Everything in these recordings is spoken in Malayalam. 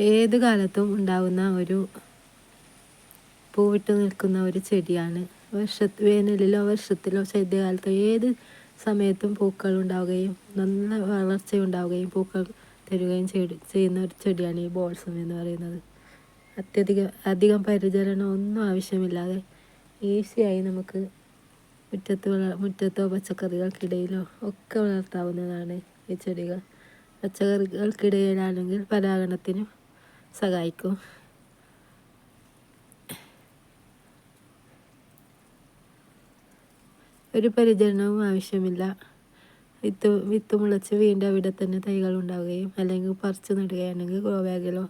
ഏത് കാലത്തും ഉണ്ടാകുന്ന ഒരു പൂവിട്ട് നിൽക്കുന്ന ഒരു ചെടിയാണ്. വർഷ വേനലിലോ വർഷത്തിലോ ശൈത്യകാലത്തോ ഏത് സമയത്തും പൂക്കൾ ഉണ്ടാവുകയും നല്ല വളർച്ച ഉണ്ടാവുകയും പൂക്കൾ തരുകയും ചെയ്യുന്ന ഒരു ചെടിയാണ് ഈ ബോൾസം എന്ന് പറയുന്നത്. അത്യധികം അധികം പരിചരണം ഒന്നും ആവശ്യമില്ലാതെ ഈസിയായി നമുക്ക് മുറ്റത്ത് വള മുറ്റത്തോ പച്ചക്കറികൾക്കിടയിലോ ഒക്കെ വളർത്താവുന്നതാണ് ഈ ചെടികൾ. പച്ചക്കറികൾക്കിടയിലാണെങ്കിൽ പരാഗണത്തിനും സഹായിക്കും. ഒരു പരിചരണവും ആവശ്യമില്ല. വിത്ത് വിത്ത് മുളച്ച് വീണ്ടും അവിടെ തന്നെ തൈകൾ ഉണ്ടാവുകയും അല്ലെങ്കിൽ പറിച്ച് നടുകയാണെങ്കിൽ ഗ്രോ ബാഗിലോ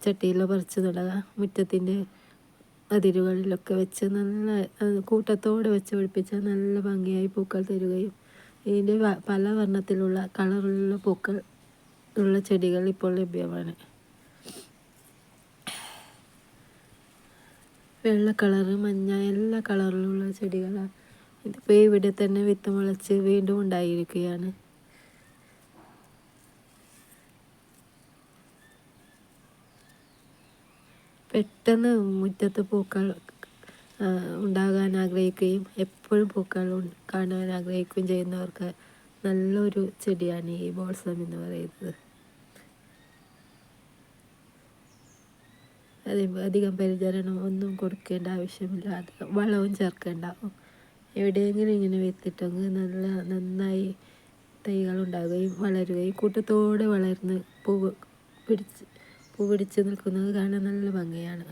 ചട്ടിയിലോ പറിച്ച് നടുക മുറ്റത്തിന്റെ അതിരുകളിലൊക്കെ വെച്ച് നല്ല കൂട്ടത്തോടെ വെച്ച് പിടിപ്പിച്ചാൽ നല്ല ഭംഗിയായി പൂക്കൾ തരുകയും ഇതിന്റെ പല വർണത്തിലുള്ള കളറിലുള്ള പൂക്കൾ ഉള്ള ചെടികൾ ഇപ്പോൾ ലഭ്യമാണ്. വെള്ള കളറ് മഞ്ഞ എല്ലാ കളറിലുള്ള ചെടികളാണ്. ഇതിപ്പോൾ ഇവിടെ തന്നെ വിത്ത് മുളച്ച് വീണ്ടും ഉണ്ടായിരിക്കുകയാണ്. പെട്ടെന്ന് മുറ്റത്ത് പൂക്കൾ ഉണ്ടാകാൻ ആഗ്രഹിക്കുകയും എപ്പോഴും പൂക്കൾ കാണാൻ ആഗ്രഹിക്കുകയും ചെയ്യുന്നവർക്ക് നല്ലൊരു ചെടിയാണ് ഈ ബോൾസം എന്ന് പറയുന്നത്. അധികം പരിചരണം ഒന്നും കൊടുക്കേണ്ട ആവശ്യമില്ല. അത് വളവും ചേർക്കേണ്ട. എവിടെയെങ്കിലും ഇങ്ങനെ വിത്തിട്ടെങ്കിൽ നല്ല നന്നായി തൈകൾ ഉണ്ടാകുകയും വളരുകയും കൂട്ടത്തോടെ വളർന്ന് പൂവ് പിടിച്ച് പൂ പിടിച്ച് നിൽക്കുന്നത് കാണാൻ നല്ല ഭംഗിയാണ്.